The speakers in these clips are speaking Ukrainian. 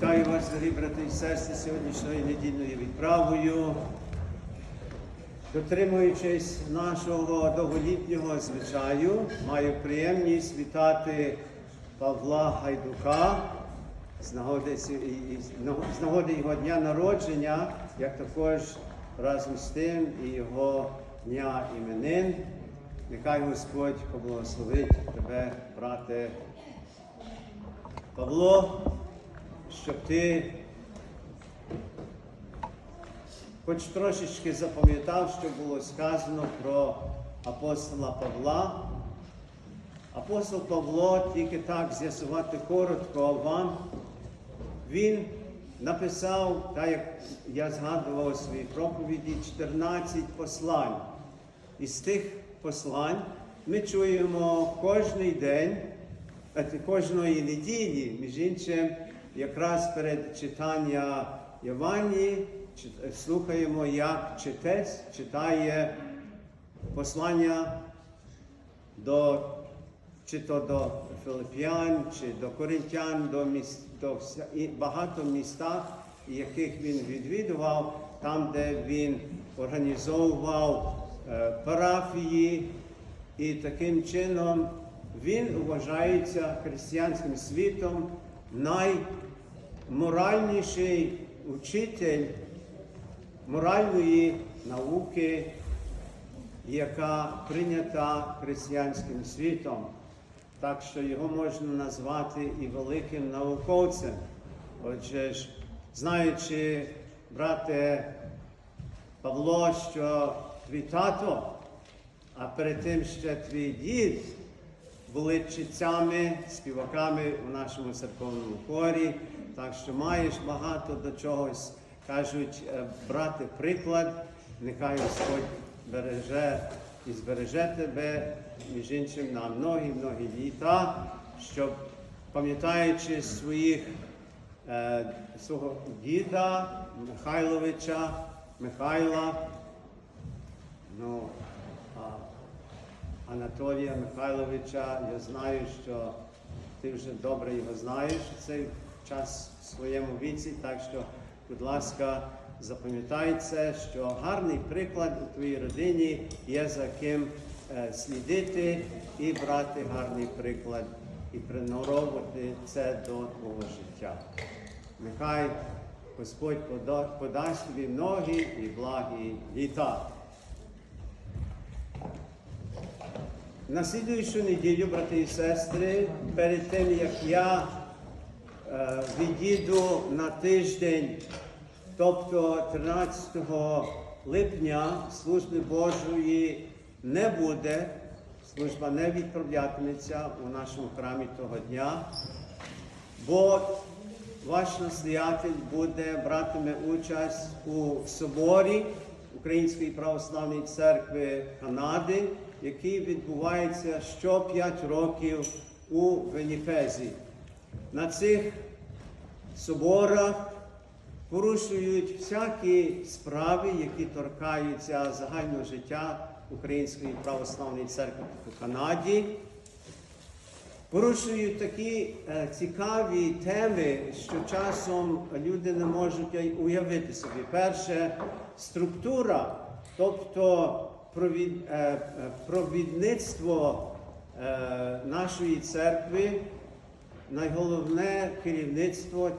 Вітаю вас, дорогі брати і сестри, сьогоднішньою недільною відправою. Дотримуючись нашого довголітнього звичаю, маю приємність вітати Павла Гайдука з нагоди, і- з нагоди його дня народження, як також разом з тим і його дня іменин. Нехай Господь поблагословить тебе, брате Павло, щоб ти хоч трошечки запам'ятав, що було сказано про апостола Павла. Апостол Павло, тільки так з'ясувати коротко вам, він написав, так як я згадував у своїй проповіді, 14 послань. Із тих послань ми чуємо кожний день, е, кожної неділі, між іншим, якраз перед читанням Євангелії, слухаємо, як читець читає послання до, чи то до Филип'ян, чи до Коринтян, до, міст, до вся- і багато містах, яких він відвідував, там, де він організовував е, парафії, і таким чином він вважається християнським світом найморальніший учитель моральної науки, яка прийнята християнським світом. Так що його можна назвати і великим науковцем. Отже ж, знаючи, брате Павло, що твій тато, а перед тим ще твій дід були читцями, співаками у нашому церковному хорі, так що маєш багато до чогось, кажуть, е, брати приклад, нехай Господь береже і збереже тебе, між іншим, на многі-многі літа, щоб, пам'ятаючи своїх е, свого діда Михайловича, Михайла, ну, Анатолія Михайловича, я знаю, що ти вже добре його знаєш цей час в своєму віці, так що, будь ласка, запам'ятай це, що гарний приклад у твоїй родині є за ким е, слідити і брати гарний приклад і приноровувати це до твого життя. Нехай Господь пода- подасть тобі многі і благі літа. На слідуючу неділю, брати і сестри, перед тим як я відійду на тиждень, тобто 13 липня, служби Божої не буде, служба не відправлятиметься у нашому храмі того дня, бо ваш настоятель буде братиме участь у соборі Української православної церкви Канади, який відбувається що 5 років у Веніпезі. На цих соборах порушують всякі справи, які торкаються загального життя Української православної церкви у Канаді. Порушують такі е, цікаві теми, що часом люди не можуть уявити собі. Перше структура, тобто провід, е, е, провідництво е, нашої церкви, найголовне керівництво,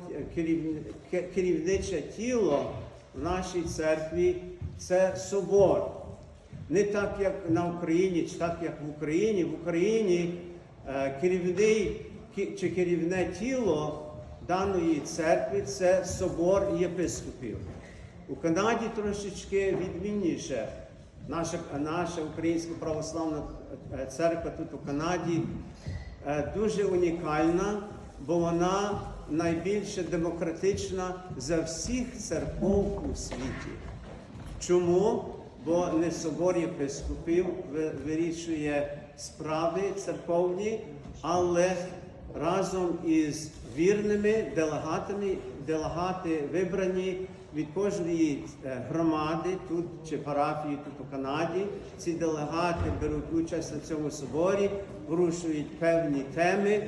керівниче тіло в нашій церкві це собор. Не так, як на Україні, чи так, як в Україні. В Україні е, керівний чи керівне тіло даної церкви це собор єпископів. У Канаді трошечки відмінніше. Наша, наша Українська православна е, церква тут у Канаді дуже унікальна, бо вона найбільше демократична за всіх церков у світі. Чому? Бо не собор єпископів ви- вирішує справи церковні, але разом із вірними делегатами, делегати вибрані від кожної е, громади тут чи парафії тут у Канаді. Ці делегати беруть участь на цьому соборі, порушують певні теми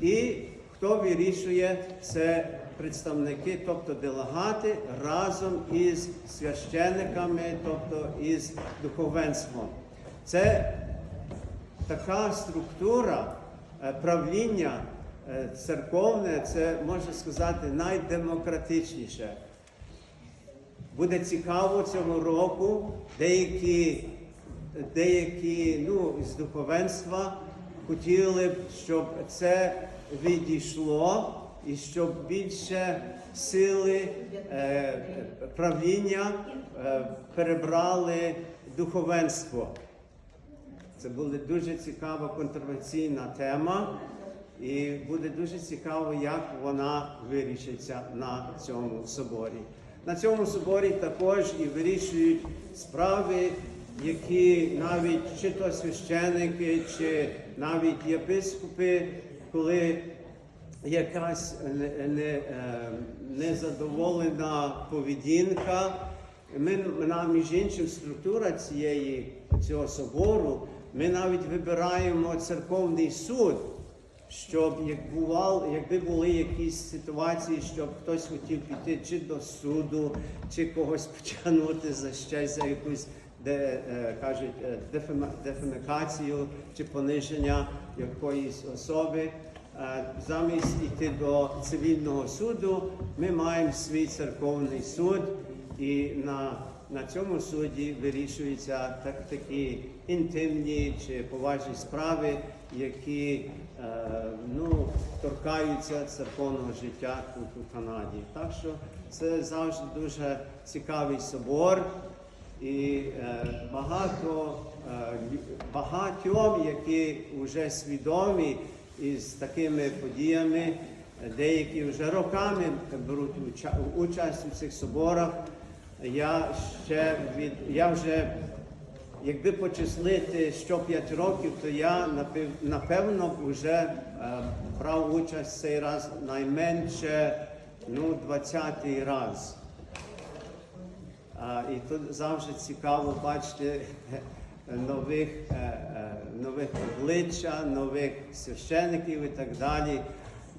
і хто вирішує, це представники, тобто делегати разом із священниками, тобто із духовенством. Це така структура е, правління церковне, це можна сказати найдемократичніше. Буде цікаво цього року. Деякі, деякі ну, з духовенства хотіли б, щоб це відійшло і щоб більше сили е, правління е, перебрали духовенство. Це буде дуже цікава контроверсійна тема, і буде дуже цікаво, як вона вирішиться на цьому соборі. На цьому соборі також і вирішують справи, які навіть чи то священики, чи навіть єпископи, коли якась не, не, е, незадоволена поведінка. Ми, між іншим, структура цієї, цього собору, ми навіть вибираємо церковний суд, щоб як бував, якби були якісь ситуації, щоб хтось хотів піти чи до суду, чи когось потягнути за щось, за якусь де е, кажуть е, дефема- дефамікацію чи пониження якоїсь особи. Е, Замість йти до цивільного суду, ми маємо свій церковний суд, і на, на цьому суді вирішуються так, такі інтимні чи поважні справи, які е, ну, торкаються церковного життя тут у Канаді. Так що це завжди дуже цікавий собор. І е, багато е, багатьом, які вже свідомі із такими подіями, деякі вже роками беруть уча- участь у цих соборах. Я ще від я вже, якби почислити що 5 років, то я напевно вже е, брав участь цей раз найменше ну, 20-й раз. І тут завжди цікаво бачити нових, е, е, нових обличчя, нових священиків і так далі.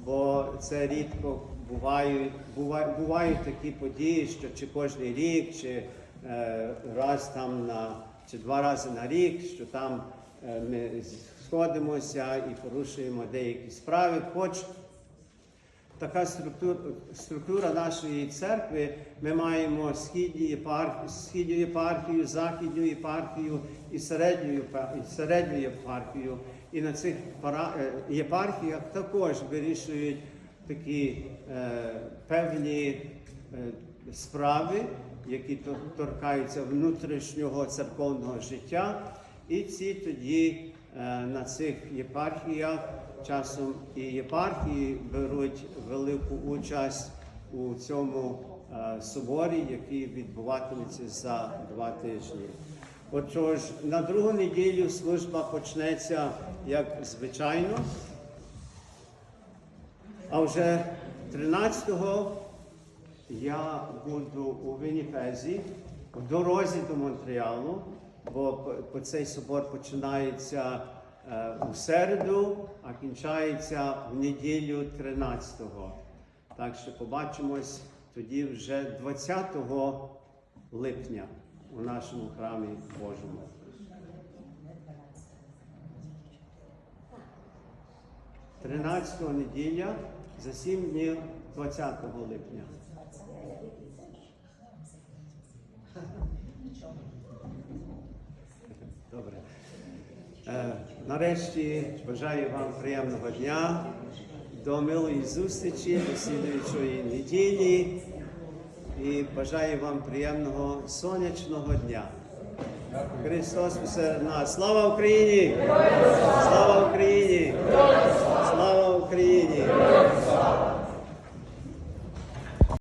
Бо це рідко бувають, бувають, бувають такі події, що чи кожен рік, чи е, раз там на чи два рази на рік, що там е, ми сходимося і порушуємо деякі справи. Хоч така структура, структура нашої церкви. Ми маємо східні єпархію, східню єпархію, західню єпархію і середню, середню єпархію. І на цих е, єпархіях також вирішують такі е, певні справи, які торкаються внутрішнього церковного життя. І ці тоді е, на цих єпархіях часом і єпархії беруть велику участь у цьому е, соборі, який відбуватиметься за два тижні. Отож, на другу неділю служба почнеться як звичайно, а вже 13-го я буду у Вінніпезі в дорозі до Монреалу, бо по- цей собор починається е, у середу, а кінчається в неділю 13-го. Так що побачимось тоді вже 20 липня у нашому храмі Божому. Тринадцятого неділя за сім днів 20 липня. Добре. Е, нарешті бажаю вам приємного дня, до милої зустрічі, до слідуючої неділі і бажаю вам приємного сонячного дня. Христос посеред нас. Слава Україні! Слава Україні! Слава Україні!